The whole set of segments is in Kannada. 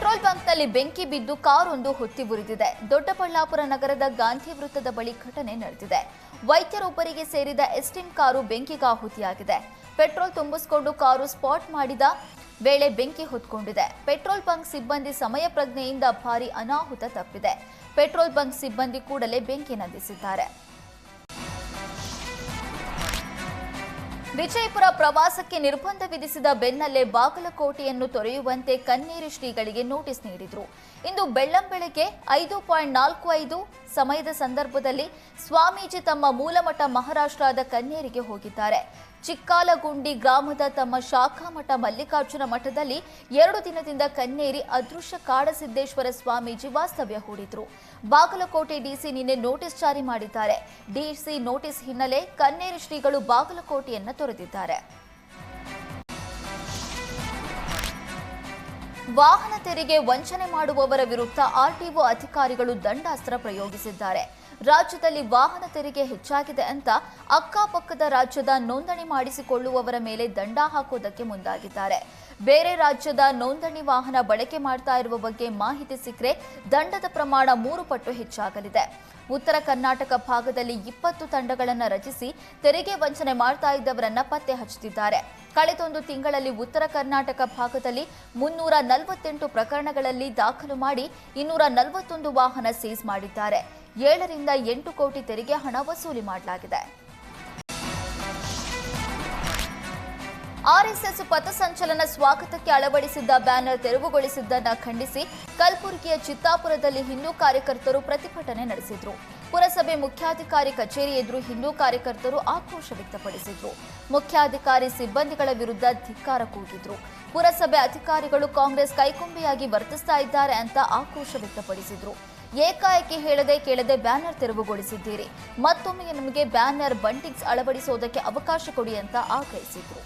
ಪೆಟ್ರೋಲ್ ಬಂಕ್ನಲ್ಲಿ ಬೆಂಕಿ ಬಿದ್ದು ಕಾರೊಂದು ಹೊತ್ತಿ ಉರಿದಿದೆ. ದೊಡ್ಡಬಳ್ಳಾಪುರ ನಗರದ ಗಾಂಧಿ ವೃತ್ತದ ಬಳಿ ಘಟನೆ ನಡೆದಿದೆ. ವೈದ್ಯರೊಬ್ಬರಿಗೆ ಸೇರಿದ ಎಸ್ಟಿನ್ ಕಾರು ಬೆಂಕಿಗಾಹುತಿಯಾಗಿದೆ ಪೆಟ್ರೋಲ್ ತುಂಬಿಸಿಕೊಂಡು ಕಾರು ಸ್ಪಾಟ್ ಮಾಡಿದ ವೇಳೆ ಬೆಂಕಿ ಹೊತ್ಕೊಂಡಿದೆ. ಪೆಟ್ರೋಲ್ ಬಂಕ್ ಸಿಬ್ಬಂದಿ ಸಮಯ ಪ್ರಜ್ಞೆಯಿಂದ ಭಾರಿ ಅನಾಹುತ ತಪ್ಪಿದೆ. ಪೆಟ್ರೋಲ್ ಬಂಕ್ ಸಿಬ್ಬಂದಿ ಕೂಡಲೇ ಬೆಂಕಿ ನಂದಿಸಿದ್ದಾರೆ. ವಿಜಯಪುರ ಪ್ರವಾಸಕ್ಕೆ ನಿರ್ಬಂಧ ವಿಧಿಸಿದ ಬೆನ್ನಲ್ಲೇ ಬಾಗಲಕೋಟೆಯನ್ನು ತೊರೆಯುವಂತೆ ಕನ್ನೇರಿ ಶ್ರೀಗಳಿಗೆ ನೋಟಿಸ್ ನೀಡಿದರು. ಇಂದು ಬೆಳ್ಳಂಬೆಳಗ್ಗೆ ಐದು ಪಾಯಿಂಟ್ ನಾಲ್ಕು ಐದು ಸಮಯದ ಸಂದರ್ಭದಲ್ಲಿ ಸ್ವಾಮೀಜಿ ತಮ್ಮ ಮೂಲಮಠ ಮಹಾರಾಷ್ಟ್ರದ ಕನ್ನೇರಿಗೆ ಹೋಗಿದ್ದಾರೆ. ಚಿಕ್ಕಾಲಗುಂಡಿ ಗ್ರಾಮದ ತಮ್ಮ ಶಾಖಾ ಮಠ ಮಲ್ಲಿಕಾರ್ಜುನ ಮಠದಲ್ಲಿ ಎರಡು ದಿನದಿಂದ ಕನ್ನೇರಿ ಅದೃಶ್ಯ ಕಾಡಸಿದ್ದೇಶ್ವರ ಸ್ವಾಮೀಜಿ ವಾಸ್ತವ್ಯ ಹೂಡಿದ್ರು. ಬಾಗಲಕೋಟೆ ಡಿಸಿ ನಿನ್ನೆ ನೋಟಿಸ್ ಜಾರಿ ಮಾಡಿದ್ದಾರೆ. ಡಿಸಿ ನೋಟಿಸ್ ಹಿನ್ನೆಲೆ ಕನ್ನೇರಿ ಶ್ರೀಗಳು ಬಾಗಲಕೋಟೆಯನ್ನು ತೊರೆದಿದ್ದಾರೆ. ವಾಹನ ತೆರಿಗೆ ವಂಚನೆ ಮಾಡುವವರ ವಿರುದ್ಧ ಆರ್ಟಿಒ ಅಧಿಕಾರಿಗಳು ದಂಡಾಸ್ತ್ರ ಪ್ರಯೋಗಿಸಿದ್ದಾರೆ. ರಾಜ್ಯದಲ್ಲಿ ವಾಹನ ತೆರಿಗೆ ಹೆಚ್ಚಾಗಿದೆ ಅಂತ ಅಕ್ಕಪಕ್ಕದ ರಾಜ್ಯದ ನೋಂದಣಿ ಮಾಡಿಸಿಕೊಳ್ಳುವವರ ಮೇಲೆ ದಂಡ ಹಾಕೋದಕ್ಕೆ ಮುಂದಾಗಿದ್ದಾರೆ. ಬೇರೆ ರಾಜ್ಯದ ನೋಂದಣಿ ವಾಹನ ಬಳಕೆ ಮಾಡ್ತಾ ಇರುವ ಬಗ್ಗೆ ಮಾಹಿತಿ ಸಿಕ್ಕರೆ ದಂಡದ ಪ್ರಮಾಣ ಮೂರು ಪಟ್ಟು ಹೆಚ್ಚಾಗಲಿದೆ. ಉತ್ತರ ಕರ್ನಾಟಕ ಭಾಗದಲ್ಲಿ ಇಪ್ಪತ್ತು ತಂಡಗಳನ್ನು ರಚಿಸಿ ತೆರಿಗೆ ವಂಚನೆ ಮಾಡ್ತಾ ಇದ್ದವರನ್ನ ಪತ್ತೆ ಹಚ್ಚುತ್ತಿದ್ದಾರೆ. ಕಳೆದೊಂದು ತಿಂಗಳಲ್ಲಿ ಉತ್ತರ ಕರ್ನಾಟಕ ಭಾಗದಲ್ಲಿ ಮುನ್ನೂರ ನಲವತ್ತೆಂಟು ಪ್ರಕರಣಗಳಲ್ಲಿ ದಾಖಲು ಮಾಡಿ ಇನ್ನೂರ ನಲವತ್ತೊಂದು ವಾಹನ ಸೀಸ್ ಮಾಡಿದ್ದಾರೆ. ಏಳರಿಂದ ಎಂಟು ಕೋಟಿ ತೆರಿಗೆ ಹಣ ವಸೂಲಿ ಮಾಡಲಾಗಿದೆ. ಆರ್ಎಸ್ಎಸ್ ಪಥಸಂಚಲನ ಸ್ವಾಗತಕ್ಕೆ ಅಳವಡಿಸಿದ್ದ ಬ್ಯಾನರ್ ತೆರವುಗೊಳಿಸಿದ್ದನ್ನು ಖಂಡಿಸಿ ಕಲಬುರಗಿಯ ಚಿತ್ತಾಪುರದಲ್ಲಿ ಹಿಂದೂ ಕಾರ್ಯಕರ್ತರು ಪ್ರತಿಭಟನೆ ನಡೆಸಿದ್ರು. ಪುರಸಭೆ ಮುಖ್ಯಾಧಿಕಾರಿ ಕಚೇರಿ ಎದುರು ಹಿಂದೂ ಕಾರ್ಯಕರ್ತರು ಆಕ್ರೋಶ ವ್ಯಕ್ತಪಡಿಸಿದ್ರು. ಮುಖ್ಯಾಧಿಕಾರಿ ಸಿಬ್ಬಂದಿಗಳ ವಿರುದ್ಧ ಧಿಕ್ಕಾರ ಕೂಗಿದ್ರು. ಪುರಸಭೆ ಅಧಿಕಾರಿಗಳು ಕಾಂಗ್ರೆಸ್ ಕೈಕೊಂಬೆಯಾಗಿ ವರ್ತಿಸ್ತಾ ಇದ್ದಾರೆ ಅಂತ ಆಕ್ರೋಶ ವ್ಯಕ್ತಪಡಿಸಿದ್ರು. ಏಕಾಏಕಿ ಹೇಳದೆ ಕೇಳದೆ ಬ್ಯಾನರ್ ತೆರವುಗೊಳಿಸಿದ್ದೀರಿ. ಮತ್ತೊಮ್ಮೆ ನಮಗೆ ಬ್ಯಾನರ್ ಬಂಟಿಂಗ್ಸ್ ಅಳವಡಿಸೋದಕ್ಕೆ ಅವಕಾಶ ಕೊಡಿ ಅಂತ ಆಗ್ರಹಿಸಿದ್ರು.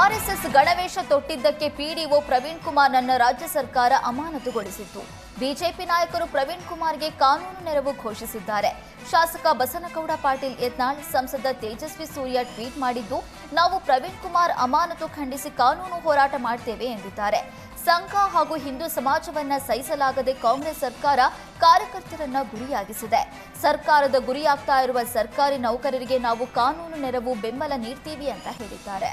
ಆರ್ಎಸ್ಎಸ್ ಗಣವೇಶ ತೊಟ್ಟಿದ್ದಕ್ಕೆ ಪಿಡಿಒ ಪ್ರವೀಣ್ ಕುಮಾರ್ ನನ್ನ ರಾಜ್ಯ ಸರ್ಕಾರ ಅಮಾನತುಗೊಳಿಸಿತ್ತು. ಬಿಜೆಪಿ ನಾಯಕರು ಪ್ರವೀಣ್ ಕುಮಾರ್ಗೆ ಕಾನೂನು ನೆರವು ಘೋಷಿಸಿದ್ದಾರೆ. ಶಾಸಕ ಬಸನಗೌಡ ಪಾಟೀಲ್ ಯತ್ನಾಳ್ ಸಂಸದ ತೇಜಸ್ವಿ ಸೂರ್ಯ ಟ್ವೀಟ್ ಮಾಡಿದ್ದು, ನಾವು ಪ್ರವೀಣ್ ಕುಮಾರ್ ಅಮಾನತು ಖಂಡಿಸಿ ಕಾನೂನು ಹೋರಾಟ ಮಾಡ್ತೇವೆ ಎಂದಿದ್ದಾರೆ. ಸಂಘ ಹಾಗೂ ಹಿಂದೂ ಸಮಾಜವನ್ನ ಸಹಿಸಲಾಗದೆ ಕಾಂಗ್ರೆಸ್ ಸರ್ಕಾರ ಕಾರ್ಯಕರ್ತರನ್ನ ಗುರಿಯಾಗಿಸಿದೆ. ಸರ್ಕಾರದ ಗುರಿಯಾಗ್ತಾ ಇರುವ ಸರ್ಕಾರಿ ನೌಕರರಿಗೆ ನಾವು ಕಾನೂನು ನೆರವು ಬೆಂಬಲ ನೀಡ್ತೀವಿ ಅಂತ ಹೇಳಿದ್ದಾರೆ.